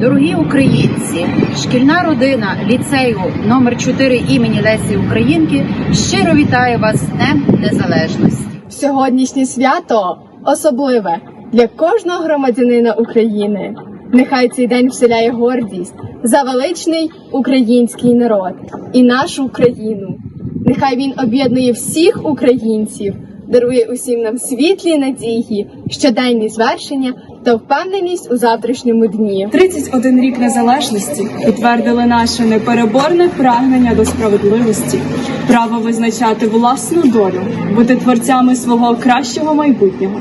Дорогі українці, шкільна родина ліцею номер 4 імені Лесі Українки щиро вітає вас з Днем Незалежності. Сьогоднішнє свято особливе для кожного громадянина України. Нехай цей день вселяє гордість за величний український народ і нашу Україну. Нехай він об'єднує всіх українців, дарує усім нам світлі надії, щоденні звершення та впевненість у завтрашньому дні. 31 рік незалежності підтвердили наше непереборне прагнення до справедливості, право визначати власну долю, бути творцями свого кращого майбутнього,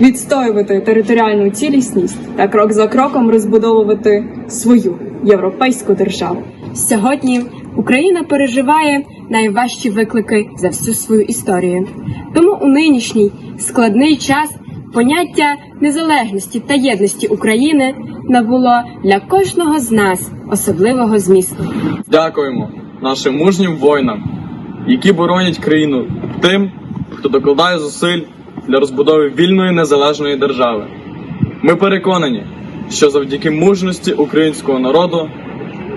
відстоювати територіальну цілісність та крок за кроком розбудовувати свою європейську державу. Сьогодні Україна переживає найважчі виклики за всю свою історію. Тому у нинішній складний час поняття незалежності та єдності України набуло для кожного з нас особливого змісту. Дякуємо нашим мужнім воїнам, які боронять країну тим, хто докладає зусиль для розбудови вільної незалежної держави. Ми переконані, що завдяки мужності українського народу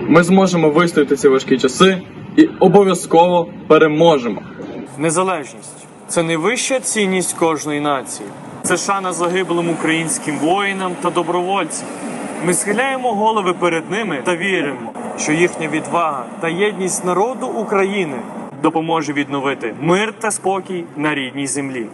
ми зможемо вистояти ці важкі часи і обов'язково переможемо. Незалежність це найвища цінність кожної нації. Це шана загиблим українським воїнам та добровольцям. Ми схиляємо голови перед ними та віримо, що їхня відвага та єдність народу України допоможе відновити мир та спокій на рідній землі.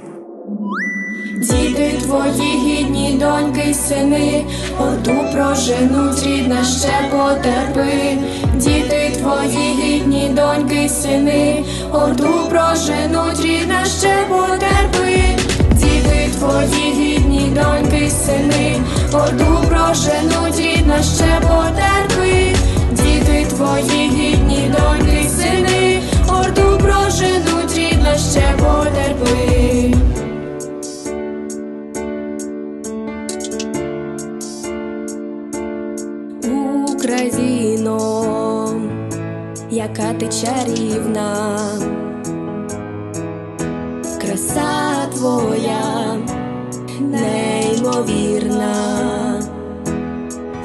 Діти твої гідні доньки й сини, орду проженуть, рідна ще потерпи. Діти твої гідні доньки й сини, орду проженуть, рідна ще потерпи. Твої гідні доньки сини, орду проженуть, рідна ще потерпи. Діти твої гідні доньки сини, орду проженуть, рідна ще потерпи. Україно, яка ти чарівна, краса твоя неймовірна.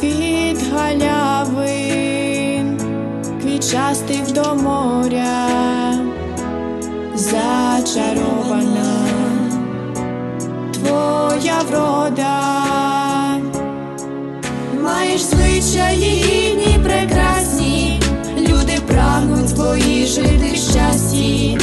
Від галявин квітчастих до моря, зачарована. Твоя врода, Маєш звичаї прекрасні, люди прагнуть твої жити щасті,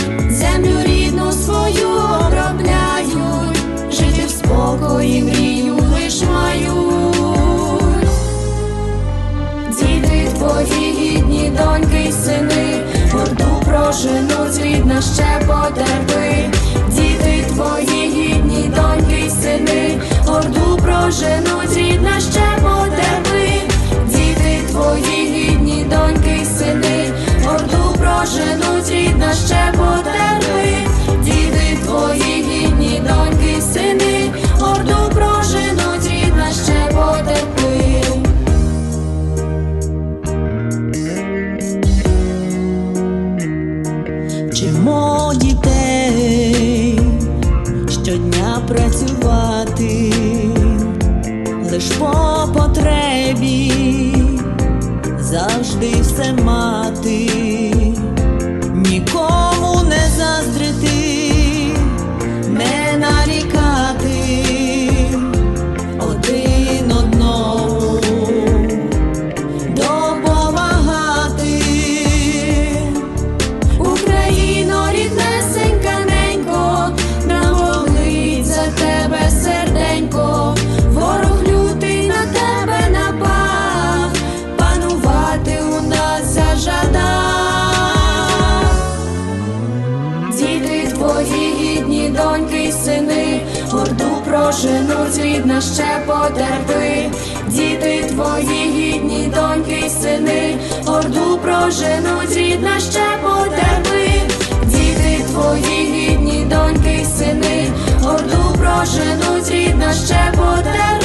рідна ще потерпи. Діти твої гідні доньки й сини, орду проженуть, рідна ще потерпи. Діти твої гідні доньки й сини, орду проженуть, рідна ще потерпи. Працювати, лиш по потребі завжди все мати, нікому твої гідні доньки й сини, горду проженуть рідна ще потерпи, діти твої гідні доньки й сини, горду проженуть рідна ще потерпи, діти твої гідні доньки й сини, горду проженуть рідна ще потерпи.